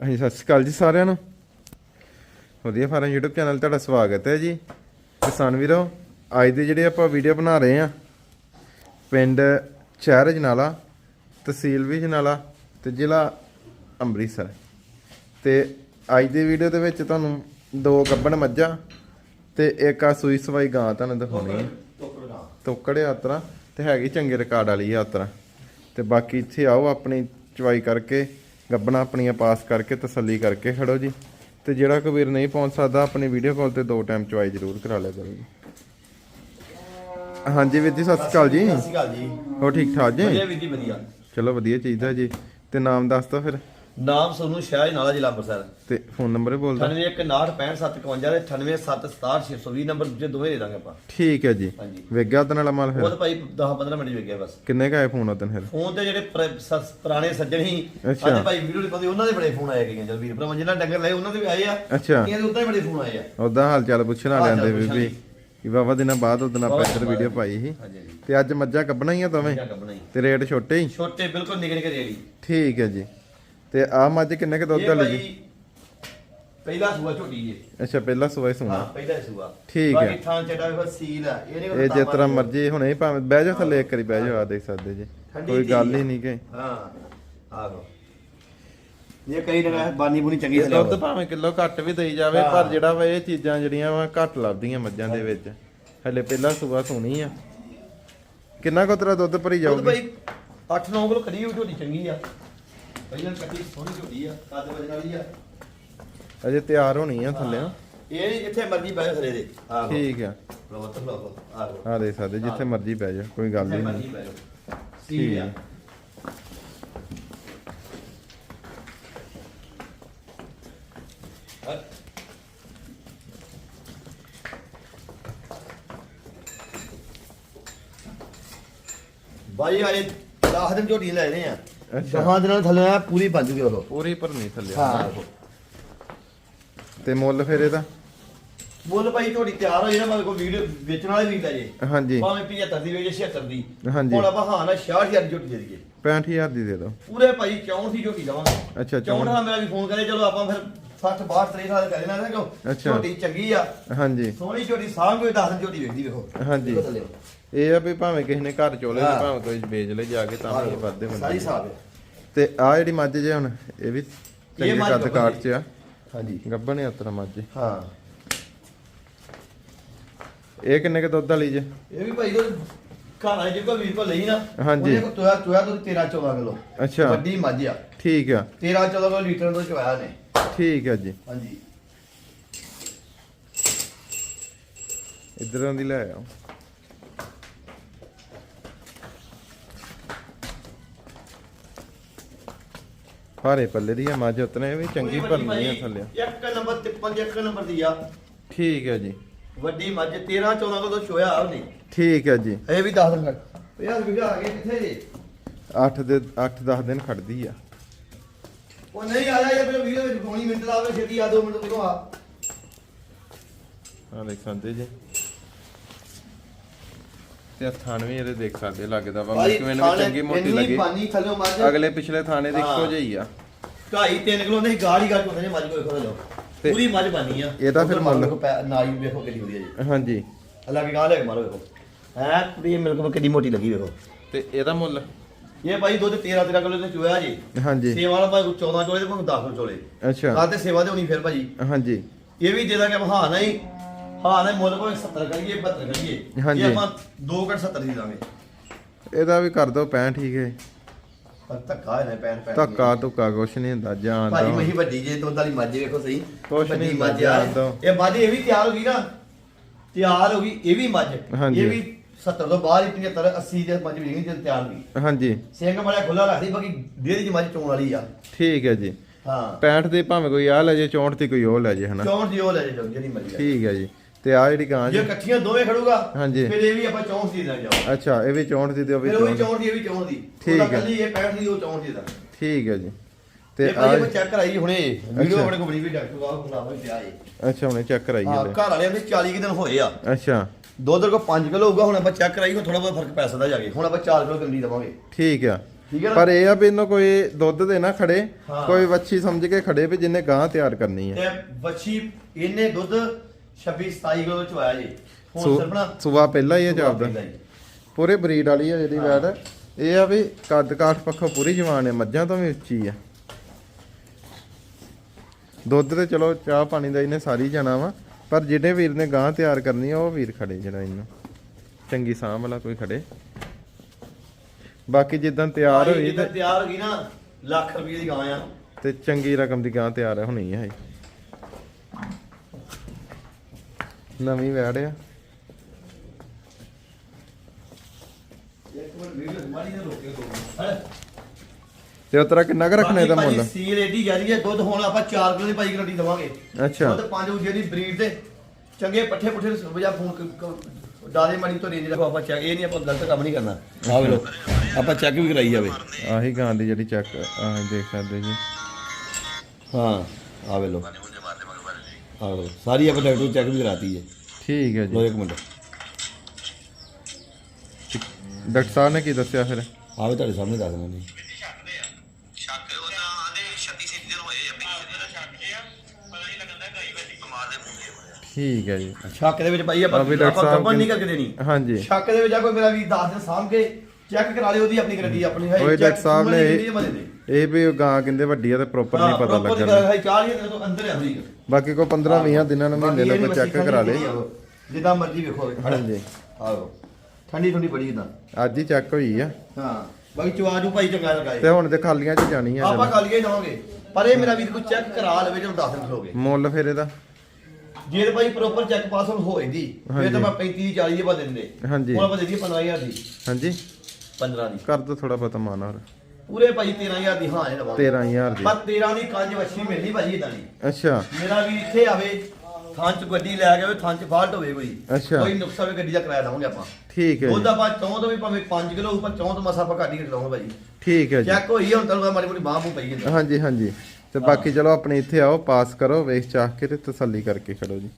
ਹਾਂਜੀ, ਸਤਿ ਸ਼੍ਰੀ ਅਕਾਲ ਜੀ ਸਾਰਿਆਂ ਨੂੰ। ਵਧੀਆ ਫਾਰਮ YouTube ਚੈਨਲ ਤੁਹਾਡਾ ਸਵਾਗਤ ਹੈ ਜੀ। ਕਿਸਾਨ ਵੀਰੋ, ਅੱਜ ਦੇ ਜਿਹੜੇ ਆਪਾਂ ਵੀਡੀਓ ਬਣਾ ਰਹੇ ਆ ਪਿੰਡ ਸ਼ਹਿਰ ਜਨਾਲਾ, ਤਹਿਸੀਲ ਵੀ ਜਨਾਲਾ ਤੇ ਜ਼ਿਲ੍ਹਾ ਅੰਮ੍ਰਿਤਸਰ। ਤੇ ਅੱਜ ਦੀ ਵੀਡੀਓ ਦੇ ਵਿੱਚ ਤੁਹਾਨੂੰ ਦੋ ਗੱਬਣ ਮੱਝਾਂ ਤੇ ਇੱਕ ਆ ਸੂਈ ਸਵਾਈ ਗਾਂ ਤੁਹਾਨੂੰ ਦਿਖਾਉਣੀ ਹੈ। ਤੋਕੜ ਯਾਤਰਾ ਤੇ ਹੈਗੀ ਚੰਗੇ ਰਿਕਾਰਡ ਵਾਲੀ ਯਾਤਰਾ। ਤੇ ਬਾਕੀ ਇੱਥੇ ਆਓ, ਆਪਣੀ ਚਵਾਈ ਕਰਕੇ ਗੱਬਣਾ ਆਪਣੀਆਂ ਪਾਸ ਕਰਕੇ ਤਸੱਲੀ ਕਰਕੇ ਖੜੋ ਜੀ। ਤੇ ਜਿਹੜਾ ਕੋਈ ਵੀਰ ਨਹੀਂ ਪਹੁੰਚ ਸਕਦਾ ਆਪਣੀ ਵੀਡੀਓ ਕਾਲ ਤੇ ਦੋ ਟਾਈਮ ਚਵਾਈ ਜ਼ਰੂਰ ਕਰਾ ਲਿਆ ਕਰੋ ਜੀ। ਹਾਂਜੀ ਵੀਰ ਜੀ ਸਤਿ ਸ਼੍ਰੀ ਅਕਾਲ ਜੀ। ਸਤਿ ਸ਼੍ਰੀ ਅਕਾਲ ਜੀ। ਹੋ ਠੀਕ ਠਾਕ ਜੀ? ਵਧੀਆ ਵੀਰ ਜੀ ਵਧੀਆ। ਚਲੋ ਵਧੀਆ ਚਾਹੀਦਾ ਜੀ। ਤੇ ਨਾਮ ਦੱਸ ਦੋ ਫਿਰ। ਨਾਮ ਸੋਨੂੰ ਸ਼ਾਹ ਨਾਲਾ ਜ਼ਿਲ੍ਹਾ ਅੰਮ੍ਰਿਤਸਰ। ਤੇ ਫੋਨ ਨੰਬਰ ਹੀ ਬੋਲ ਦਿਓ 916557 ਤੇ 98766620 ਨੰਬਰ ਦੂਜੇ ਦੋਵੇਂ ਦੇ ਦਾਂਗੇ ਆਪਾਂ। ਠੀਕ ਹੈ ਜੀ। ਹਾਂਜੀ। ਵੇਗਾ ਉਹਦੇ ਨਾਲ ਮਾਲ ਉਹ ਫਿਰ ਤਾਂ ਭਾਈ 10 15 ਮਿੰਟ ਗਿਆ ਬਸ। ਕਿੰਨੇ ਕਾ ਆਏ ਫੋਨ ਉਹਦਨ ਫਿਰ? ਫੋਨ ਤੇ ਜਿਹੜੇ ਪੁਰ- ਸ- ਪੁਰਾਣੇ ਸੱਜਣ ਸੀ ਅੱਛਾ। ਸਾਡੇ ਭਾਈ ਵੀਡੀਓ ਨਹੀਂ ਪਾਉਂਦੇ ਉਹਨਾਂ ਦੇ ਬੜੇ ਫੋਨ ਆਏ ਗਏ ਜਦ ਵੀਰ ਜਿਨ੍ਹਾਂ ਡੰਗਰ ਲਏ ਉਹਨਾਂ ਦੇ ਵੀ ਆਏ ਆ। ਅੱਛਾ। ਦੇ ਉਦਾਂ ਹੀ ਬੜੇ ਫੋਨ ਆਏ ਆ। ਉਹਦਾ ਹਾਲ ਚਾਲ ਪੁੱਛਣ ਆ ਹਾਲ ਚਾਲ ਲੈਂਦੇ ਪੁੱਛਣ ਬੀਬੀ ਕਿ ਬਾਬਾ ਦਿਨਾਂ ਬਾਅਦ ਉਹਦਨ ਆਪਾਂ ਇੱਧਰ ਬਾਅਦ। ਵੀਡੀਓ ਪਾਈ ਸੀ। ਹਾਂਜੀ ਹਾਂਜੀ। ਤੇ ਅੱਜ ਮੱਝਾਂ ਕੱਢਣਾ ਹੀ ਆ ਦੋਵੇਂ? ਕਿਆ ਕੱਪਣਾ ਹੀ ਤੇ ਰੇਟ ਛੋਟੇ ਹੀ? ਛੋਟੇ ਬਿਲਕੁਲ ਨਿਕਲ ਨਿਕਲ ਰੇੜੀ ਠੀਕ ਹੈ ਜੀ। ਤੇ ਆ ਮੱਝ ਕਿੰਨੇ ਕੁ ਦੁੱਧ ਇਹ ਵਾਲੀ ਜੀ ਭਾਈ ਪਹਿਲਾ ਸੂਆ ਝੋਟੀ ਜੀ। ਅੱਛਾ ਪਹਿਲਾ ਸੂਆ ਹੀ ਹਾਂ ਸੁਣਾ ਪਹਿਲਾ ਸੂਆ। ਠੀਕ ਹੈ। ਬਾਕੀ ਥਾਂ ਚੜਾ ਵੀ ਸੀਲ ਆ। ਇਹ ਨਹੀਂ ਇਹ ਜਿਸ ਤਰ੍ਹਾਂ ਮਰਜ਼ੀ ਹੁਣੇ ਹੀ ਭਾਵੇਂ ਬਹਿ ਜਾ ਥੱਲੇ ਇੱਕ ਵਾਰੀ ਬਹਿ ਜਾ ਆ ਦੇਖ ਸਕਦੇ ਜੀ। ਠੰਡੀ ਕੋਈ ਗੱਲ ਧੀ ਹੀ। ਨਹੀਂ ਕਿ ਹਾਂ ਆਹੋ ਇਹ ਕਈ ਜਗ੍ਹਾ ਬਾਨੀ ਬੁਨੀ ਚੰਗੀ ਇਹ ਦੁੱਧ ਭਾਵੇਂ ਕਿਲੋ ਘੱਟ ਵੀ ਦੇਈ ਜਾਵੇ। ਪਰ ਜਿਹੜਾ ਵਾ ਇਹ ਚੀਜ਼ਾਂ ਜਿਹੜੀਆਂ ਵਾ ਘੱਟ ਲੱਭਦੀਆਂ ਮੱਝਾਂ ਦੇ ਵਿੱਚ। ਹਲੇ ਪਹਿਲਾ ਸੂਆ ਸੁਣੀ ਆ। ਕਿੰਨਾ ਕੁ ਤੇਰਾ ਦੁੱਧ ਭਰੀ ਦੁੱਧ ਜਾਊਗੀ? ਭਾਈ 8-9 ਕਿਲੋ ਕਰੀ ਹੋਈ ਝੋਟੀ ਚੰਗੀ ਆ। ਪਹਿਲਾਂ ਕੱਟੀ ਸੋਹਣੀ ਝੋਟੀ ਆ ਕੱਦ ਵਜਣ ਵਾਲੀ ਆ। ਅਜੇ ਤਿਆਰ ਹੋਣੀ ਆ ਥੱਲੇ। ਨਾ ਇਹ ਨੀ ਜਿੱਥੇ ਮਰਜ਼ੀ ਬਹਿ ਥਲੇ ਦੇ। ਆਹੋ। ਠੀਕ ਆ। ਲੋ ਤੱਕ ਲੋ ਆਹੋ। ਆ ਦੇਖ ਸਕਦੇ ਜਿੱਥੇ ਮਰਜ਼ੀ ਬਹਿ ਜਾ ਕੋਈ ਗੱਲ ਜਿੱਥੇ ਹੀ ਮਰਜ਼ੀ ਨਹੀਂ। ਬਹਿ ਜਾਓ ਠੀਕ। ਆ। ਬਾਈ ਆਏ 10 ਦਿਨ ਝੋਟੀ ਲੈ ਰਹੇ ਆ। ਅੱਛਾ। 10 ਦਿਨਾਂ ਥੱਲੇ ਆ ਪੂਰੀ ਬਣ ਜੂਗੀ ਉਹ। ਪੂਰੀ ਭਰਨੀ ਥੱਲੇ ਹਾਂ। ਤੇ ਮੁੱਲ ਫਿਰ ਇਹਦਾ? ਮੁੱਲ ਭਾਈ ਝੋਟੀ ਤਿਆਰ ਹੋ ਜੇ ਨਾ ਭਾਵੇਂ ਕੋਈ ਵੀਡੀਓ ਵੇਚਣ ਵਾਲੇ ਵੀ ਲੈ ਜੇ। ਹਾਂਜੀ। ਭਾਵੇਂ 75 ਦੀ ਵੇਚੇ 76 ਦੀ। ਹਾਂਜੀ। ਹੁਣ ਆਪਾਂ ਹਾਂ ਨਾ 66000 ਦੀ ਝੋਟੀ ਦੇ ਦਈਏ। 65000 ਦੀ ਦੇ ਦਿਓ। ਪੂਰੇ ਭਾਈ 64 ਦੀ ਝੋਟੀ ਦਵਾਂਗੇ। ਅੱਛਾ 64 ਚੌਂ ਦਾ ਮੇਰਾ ਵੀ ਫੋਨ ਕਰੇ ਚਲੋ ਆਪਾਂ ਫਿਰ 60 62 63 ਸਾਲ ਕਰ ਨਾ ਕਿਉਂ? ਅੱਛਾ। ਝੋਟੀ ਚੰਗੀ ਆ। ਹਾਂਜੀ। ਸੋਹਣੀ ਸਾਂਭ ਕੋਈ 10 ਦਿਨ ਝੋਟੀ ਵੇਖਦੀ ਵੇਖੋ। ਹਾਂਜੀ। ਇਹ ਆ ਵੀ ਭਾਵੇਂ ਕਿਸੇ ਨੇ ਘਰ ਚੋਲੇ ਤੇ ਹਾਂ। ਭਾਵੇਂ ਕੋਈ ਵੇਚ ਲੈ ਜਾ ਕੇ ਤਾਂ ਵੀ ਵੱਧਦੇ ਸਾਰੀ ਬੰਦੇ ਹਿਸਾਬ ਹੈ ਤੇ ਆ ਜਿਹੜੀ ਮੱਝ ਜੇ ਹੁਣ ਇਹ ਵੀ ਚੰਗੇ ਕੱਦ ਕਾਟ। ਚ ਆ। ਹਾਂਜੀ। ਗੱਬਣ ਆ ਤਰਾ ਮੱਝ। ਹਾਂ। ਇਹ ਕਿੰਨੇ ਕ ਦੁੱਧ ਵਾਲੀ ਜੇ? ਇਹ ਵੀ ਭਾਈ ਉਹ ਘਰ ਆ ਜੇ ਕੋਈ ਵੀਰ ਕੋ ਲਈ ਨਾ ਹਾਂਜੀ। ਉਹਨੇ ਕੋ ਤੋਇਆ ਤੋਇਆ ਤੋਂ 13 14 ਕਿਲੋ। ਅੱਛਾ। ਵੱਡੀ ਮੱਝ ਆ। ਠੀਕ ਆ। 13 14 ਕਿਲੋ ਲੀਟਰ ਤੋਂ ਚਵਾਇਆ ਨੇ ਠੀਕ ਆ ਜੀ। ਹਾਂਜੀ। ਇਧਰੋਂ ਦੀ ਲੈ ਆਓ। ਹਾਰੇ ਪੱਲੇ ਦੀ ਆ ਮੱਝ ਉਤਨੇ ਵੀ ਚੰਗੀ ਭਰਨੀ ਆ ਥੱਲੇ। ਇੱਕ ਨੰਬਰ ਤੇ ਪੰਜ ਇੱਕ ਨੰਬਰ ਦੀ ਆ। ਠੀਕ ਹੈ ਜੀ। ਵੱਡੀ ਮੱਝ 13 14 ਕਿਲੋ ਚੋਇਆ ਉਹਨੇ? ਠੀਕ ਹੈ ਜੀ। ਇਹ ਵੀ 10 ਦਿਨ ਖੜ ਯਾਰ ਵਿਗਾ ਆ ਗਏ ਕਿੱਥੇ ਜੇ? 8 ਦੇ 8 10 ਦਿਨ ਖੜਦੀ ਆ। ਉਹ ਨਹੀਂ ਆਇਆ ਯਾਰ ਮੇਰੇ ਵੀਡੀਓ ਵਿੱਚ ਫੋਨੀ ਮਿੰਟ ਲਾਵੇ ਛੇਤੀ ਆ 2 ਮਿੰਟ ਤੱਕ ਆ। ਆ ਦੇਖ ਸਕਦੇ ਜੀ। ਤੇ ਥਣ ਵੀ ਇਹਦੇ ਦੇਖ ਸਕਦੇ ਲੱਗਦਾ ਵਾ। ਭਾਈ ਕਿਵੇਂ ਵੀ ਚੰਗੀ ਮੋਟੀ ਲੱਗੀ। ਪਾਣੀ ਥੱਲੇ ਮੱਝ ਅਗਲੇ ਪਿਛਲੇ ਥਾਣੇ ਦੇ ਇੱਕੋ ਹਾਂ। ਜਿਹੀ ਆ। ਢਾਈ 3 ਕਿਲੋ ਨਹੀਂ ਗਾੜੀ ਗਾੜੀ ਹੁੰਦੇ ਨੇ ਮੱਝ ਕੋਈ ਖੋਲ ਲਓ। ਤੇ ਪੂਰੀ ਮੱਝ ਬਾਨੀ ਆ। ਇਹਦਾ ਫਿਰ ਮੁੱਲ? ਵੇਖੋ ਪੈ- ਨਾਈ ਵੇਖੋ ਕਿੰਨੀ ਵਧੀਆ ਜੀ। ਹਾਂਜੀ। ਅੱਲਾ ਕੇ ਗਾਹ ਲੈ ਕੇ ਮਾਰੋ ਵੇਖੋ। ਹੈ ਪੂਰੀ ਮਿਲਕ ਮੇ ਕਿੰਨੀ ਮੋਟੀ ਲੱਗੀ ਵੇਖੋ। ਤੇ ਇਹਦਾ ਮੁੱਲ? ਇਹ ਭਾਈ ਦੁੱਧ 13 13 ਕਿਲੋ ਤੇ ਚੋਇਆ ਜੀ। ਹਾਂਜੀ। ਸੇਵਾ ਵਾਲਾ ਭਾਈ 14 ਚੋਲੇ ਤੇ ਭਾਵੇਂ 10 ਕਿਲੋ ਚੋਲੇ। ਅੱਛਾ। ਤੇ ਸੇਵਾ ਦੇ ਹੋਣੀ ਫਿਰ ਭਾਜੀ। ਹਾਂਜੀ। ਇਹ ਵੀ ਦੇ ਦਾਂਗੇ ਹਾਂ ਨਹੀਂ। ਹਾਂ ਨਹੀਂ ਮੁੱਲ ਭਾਵੇਂ 70 ਕਰੀਏ 72 ਕਰੀਏ। ਹਾਂਜੀ। ਇਹ ਆਪਾਂ 2 ਘੰਟ 70 ਦੀ ਦਾਂਗੇ। ਇਹਦਾ ਵੀ ਕਰ ਦੋ 65 ਠੀਕ ਹੈ ਪਰ ਧੱਕਾ ਪੈਣ ਪੈਣ ਧੱਕਾ ਧੁੱਕਾ ਕੁਛ ਨਹੀਂ ਹੁੰਦਾ ਜਾਨ ਭਾਜੀ ਦਾ ਮਹੀ ਵੱਡੀ ਜੇ ਦੁੱਧ ਵਾਲੀ ਮੱਝ ਵੇਖੋ ਸਹੀ। ਕੁਛ ਵੱਡੀ ਨਹੀਂ ਮੱਝ ਆ। ਜਾਣ ਦਿਓ। ਇਹ ਮੱਝ ਇਹ ਵੀ ਤਿਆਰ ਹੋ ਗਈ ਨਾ। ਤਿਆਰ ਹੋ ਗਈ ਇਹ ਵੀ ਮੱਝ। ਹਾਂਜੀ। ਇਹ ਵੀ 70 ਤੋਂ ਬਾਅਦ ਹੀ 75 80 ਦੇ ਮੱਝ ਵੀ ਜਦ ਤਿਆਰ ਹੋ ਗਈ। ਹਾਂਜੀ। ਸਿੰਘ ਬੜਾ ਖੁੱਲਾ ਰੱਖਦੀ ਬਾਕੀ ਡੇਰੀ ਦੀ ਮੱਝ ਚੋਣ ਵਾਲੀ ਆ। ਠੀਕ ਹੈ ਜੀ। ਹਾਂ। 65 ਦੇ ਭਾਵੇਂ ਕੋਈ ਆ ਲੈ ਜੇ 64 ਤੇ ਕੋਈ ਉਹ ਲੈ ਜੇ ਹਨਾ। ਚੌਂਠ ਦੀ ਉਹ ਲੈ ਜਾਓ ਜਿਹੜੀ ਮਰਜ਼ੀ ਆ। ਠੀਕ ਹੈ ਜੀ। ਤੇ ਆ ਜਿਹੜੀ ਗਾਂ ਜੇ ਜੀ। ਇਕੱਠੀਆਂ ਦੋਵੇਂ ਖੜੂਗਾ ਹਾਂਜੀ। ਫਿਰ ਇਹ ਵੀ ਆਪਾਂ ਚੌਂਠ ਦੀ ਲੈ ਜਾਓ ਅੱਛਾ ਇਹ ਵੀ 64 ਦੀ ਤੇ ਉਹ ਵੀ ਫਿਰ ਉਹ 64 ਦੀ। ਇਹ ਵੀ ਚੌਂਠ ਦੀ। ਠੀਕ ਉਹਦਾ ਹੈ। ਕੱਲੀ ਇਹ 65 ਦੀ ਉਹ ਚੌਂਠ ਦੀ ਦਾ। ਠੀਕ ਹੈ ਜੀ। ਤੇ ਤੇ ਆ ਭਾਈ ਚੈੱਕ ਕਰਾਈ ਹੁਣੇ। ਵੀਡੀਓ। ਆਪਣੇ ਕੋਲ ਬਣੀ ਵੀ ਡਾਕਟਰ ਸਾਹਿਬ ਕੋਲ ਆਵੇ ਪਿਆ ਏ ਅੱਛਾ ਹੁਣੇ ਚੈੱਕ ਕਰਾਈਏ ਹਾਂ ਘਰ ਵਾਲਿਆਂ ਦੇ 40 ਕੁ ਦਿਨ ਹੋਏ ਆ। ਅੱਛਾ। ਦੁੱਧ ਕੋ 5 ਕਿਲੋ ਹੋਊਗਾ ਹੁਣ ਆਪਾਂ ਚੈੱਕ ਕਰਾਈ ਥੋੜਾ ਬਹੁਤ ਫ਼ਰਕ ਪੈ ਸਕਦਾ ਜਾ ਕੇ। ਹੁਣ ਆਪਾਂ 4 ਕਿਲੋ ਗੰਦੀ ਦਵਾਂਗੇ। ਠੀਕ ਆ। ਠੀਕ ਹੈ ਨਾ? ਪਰ ਇਹ ਆ ਵੀ ਇਹਨੂੰ ਕੋਈ ਦੁੱਧ ਦੇ ਨਾ ਖੜੇ ਹਾਂ। ਕੋਈ ਵੱਛੀ ਸਮਝ ਕੇ ਖੜੇ ਵੀ ਜਿੰਨੇ ਗਾਂ ਤਿਆਰ ਕਰਨੀ ਹੈ ਤੇ ਬੱਚੀ ਇਹਨੇ ਦੁੱਧ 26 27 ਕਿਲੋ ਚ ਆਇਆ ਜੀ। ਹੁਣ ਸੂ- ਸਿਰਫ ਨਾ ਸੂਆ ਪਹਿਲਾਂ ਹੀ ਹੈ ਜਾਪਦਾ ਪਹਿਲਾਂ ਹੀ। ਪੂਰੇ ਬਰੀਡ ਵਾਲੀ ਹੈ ਜਿਹੜੀ ਵੈੜ ਇਹ ਆ ਵੀ ਕੱਦ ਕਾਠ ਪੱਖੋਂ ਪੂਰੀ ਜਵਾਨ ਹੈ ਮੱਝਾਂ ਤੋਂ ਵੀ ਉੱਚੀ ਆ। ਦੁੱਧ ਤੇ ਚਲੋ ਚਾਹ ਪਾਣੀ ਦਾ ਇਹਨੇ ਸਾਰੀ ਜਾਣਾ ਵਾ ਪਰ ਜਿਹੜੇ ਵੀਰ ਨੇ ਗਾਂ ਤਿਆਰ ਕਰਨੀ ਆ ਉਹ ਵੀਰ ਖੜੇ ਜਿਹੜਾ ਇਹਨੂੰ। ਚੰਗੀ ਸਾਂਭ ਵਾਲਾ ਕੋਈ ਖੜੇ। ਬਾਕੀ ਜਿੱਦਾਂ ਤਿਆਰ ਹੋਈ ਜਿੱਦਾਂ ਤੇ ਤਿਆਰ ਹੋ ਗਈ ਨਾ ਲੱਖ ਰੁਪਏ ਦੀ ਗਾਂ ਆ। ਤੇ ਚੰਗੀ ਰਕਮ ਦੀ ਗਾਂ ਤਿਆਰ ਹੋਣੀ ਹੈ ਇਹ। ਨਵੀਂ ਵੈੜ ਆ। ਤੇ ਉਤਰਾ ਕਿੰਨਾ ਕੁ ਰੱਖਣਾ ਇਹਦਾ ਮੁੱਲ? ਸੀਲ ਏਡੀ ਜਾ ਰਹੀ ਹੈ ਦੁੱਧ ਹੁਣ ਆਪਾਂ 4 ਕਿਲੋ ਦੀ ਪਾਈ ਗਰੰਟੀ ਦਵਾਂਗੇ। ਅੱਛਾ। ਦੁੱਧ ਪੰਜ ਉਜੇ ਦੀ ਬਰੀਡ ਦੇ ਚੰਗੇ ਪੱਠੇ ਪੁੱਠੇ ਨੂੰ ਵਜਾ ਫੋਨ ਦਾਦੇ ਮਣੀ ਤੋਂ ਰੇਂਜ ਰੱਖੋ ਆਪਾਂ ਚੈੱਕ ਇਹ ਨਹੀਂ ਆਪਾਂ ਗਲਤ ਕੰਮ ਨਹੀਂ ਕਰਨਾ। ਆਹ ਵੇ ਲੋ ਆਪਾਂ ਚੈੱਕ ਵੀ ਕਰਾਈ ਜਾਵੇ। ਆਹੀ ਗਾਂ ਦੀ ਜਿਹੜੀ ਚੈੱਕ ਆਹ ਦੇਖ ਸਕਦੇ ਜੀ। ਹਾਂ ਆਹ ਵੇ ਲੋ ਆਹ ਲੋ ਸਾਰੀ ਆਪਾਂ ਡਾਕਟਰ ਚੈੱਕ ਵੀ ਕਰਾਤੀ ਹੈ। ਠੀਕ ਹੈ ਲੋ ਜੀ ਇੱਕ ਮਿੰਟ। ਡਾਕਟਰ ਸਾਹਿਬ ਨੇ ਕੀ ਦੱਸਿਆ ਫਿਰ? ਆਹ ਵੇ ਤੁਹਾਡੇ ਸਾਹਮਣੇ ਦੱਸ ਦਿੰਦਾ ਜੀ ਸ਼ੱਕ ਉਹਨਾਂ ਆਂਦੇ 36 37 ਦਿਨ ਹੋਏ ਆ ਮੇਰੀ ਸ਼ੱਕ ਜਿਆ ਪਤਾ ਨਹੀਂ ਲੱਗਦਾ ਗਾਈ ਵੱਡੀ ਬਿਮਾਰ ਦੇ ਮੂੰਹ ਦੇ ਠੀਕ ਹੈ ਜੀ। ਸ਼ੱਕ ਦੇ ਵਿੱਚ ਭਾਈ ਆਪਾਂ ਆ ਵੀ ਡਾਕਟਰ ਆਪਾਂ ਸਾਹਿਬ ਕੰਪਨ ਨਹੀਂ ਕਰਕੇ ਦੇਣੀ ਹਾਂਜੀ। ਸ਼ੱਕ ਦੇ ਵਿੱਚ ਆ ਕੋਈ ਮੇਰਾ ਵੀ 10 ਦਿਨ ਸਾਂਭ ਕੇ ਚੈੱਕ ਕਰਾ ਲਿਓ ਉਹਦੀ ਆਪਣੀ ਗਰੰਟੀ ਆਪਣੀ ਹੈ। ਓਏ ਡਾਕਟਰ ਸਾਹਿਬ ਨੇ ਇਹ ਵੀ ਗਾਂ ਕਹਿੰਦੇ ਵੱਡੀ ਆ ਤੇ ਪ੍ਰੋਪਰ ਨਹੀਂ ਪਤਾ ਲੱਗਣਾ। ਹੈ 40 ਦਿਨ ਤੋਂ ਅੰਦਰ ਹੈ ਹੋਈ ਬਾਕੀ ਕੋ 15 20 ਦਿਨਾਂ ਨੂੰ ਮਹੀਨੇ ਨੂੰ ਕੋਈ ਚੈੱਕ ਕਰਾ ਲੇ ਜਿੱਦਾਂ ਮਰਜ਼ੀ ਵੇਖੋ ਹਾਂਜੀ। ਆਓ ਠੰਡੀ ਠੰਡੀ ਬੜੀ ਜਿੱਦਾਂ। ਅੱਜ ਹੀ ਚੈੱਕ ਹੋਈ ਆ। ਹਾਂ। ਬਾਕੀ ਚਵਾਜੂ ਭਾਈ ਚੰਗਾ ਲਗਾਏ ਤੇ ਹੁਣ ਤੇ ਖਾਲੀਆਂ ਚ ਜਾਣੀ ਆ ਆਪਾਂ ਹੀ ਜਾਵਾਂਗੇ। ਪਰ ਇਹ ਮੇਰਾ ਵੀਰ ਕੋਈ ਚੈੱਕ ਕਰਾ ਲਵੇ ਜਦੋਂ 10 ਦਿਨ ਖਲੋਗੇ ਮੁੱਲ ਫਿਰ ਇਹਦਾ। ਜੇ ਤੇ ਭਾਈ ਪ੍ਰੋਪਰ ਚੈੱਕ ਪਾਸ ਹੁਣ ਹੋ ਜਾਂਦੀ ਫਿਰ ਤਾਂ ਮੈਂ 35 40 ਦੀ ਬਾ ਦਿੰਦੇ। ਹਾਂਜੀ। ਹੁਣ ਆਪਾਂ ਦੇ ਦਈਏ 15000 ਦੀ। ਹਾਂਜੀ। 15 ਦੀ। ਕਰ ਦੋ ਥੋੜਾ ਮਾਨ ਹੋਰ। ਪੂਰੇ ਭਾਈ 13000 ਦੀ ਹਾਂ ਇਹ ਲਵਾਂਗੇ 13000 ਦੀ। ਪਰ 13 ਦੀ ਕੰਜ ਵੱਛੀ ਮਿਲਣੀ ਭਾਈ ਇਦਾਂ ਦੀ। ਅੱਛਾ। ਮੇਰਾ ਵੀ ਇੱਥੇ ਆਵੇ ਥਾਂ ਚ ਗੱਡੀ ਲੈ ਕੇ ਆਵੇ ਥਾਂ ਚ ਫਾਲਟ ਹੋਵੇ ਕੋਈ। ਅੱਛਾ। ਕੋਈ ਨੁਕਸਾ ਹੋਵੇ ਗੱਡੀ ਦਾ ਕਿਰਾਇਆ ਲਾਵਾਂਗੇ ਆਪਾਂ। ਠੀਕ ਹੈ ਉਹਦਾ ਬਾਅਦ ਚੌਂ ਤੋਂ ਵੀ ਭਾਵੇਂ 5 ਕਿਲੋ ਉੱਪਰ ਚੌਂ ਤੋਂ ਮਸਾ ਆਪਾਂ ਘੱਟ ਹੀ ਲਾਵਾਂਗੇ ਭਾਈ। ਠੀਕ ਹੈ ਜੀ। ਚੈੱਕ ਹੋਈ ਹੈ, ਹੁਣ ਤੁਹਾਨੂੰ ਮਾੜੀ ਮੋਟੀ ਬਾਹ ਪਈ ਜਾਂਦਾ ਹਾਂਜੀ ਹਾਂਜੀ। ਤੇ ਬਾਕੀ ਚਲੋ ਆਪਣੇ ਇੱਥੇ ਆਓ ਪਾਸ ਕਰੋ ਵੇਖ ਚਾਹ ਕੇ ਤੇ ਤਸੱਲੀ ਕਰਕੇ ਖੜੋ ਜੀ।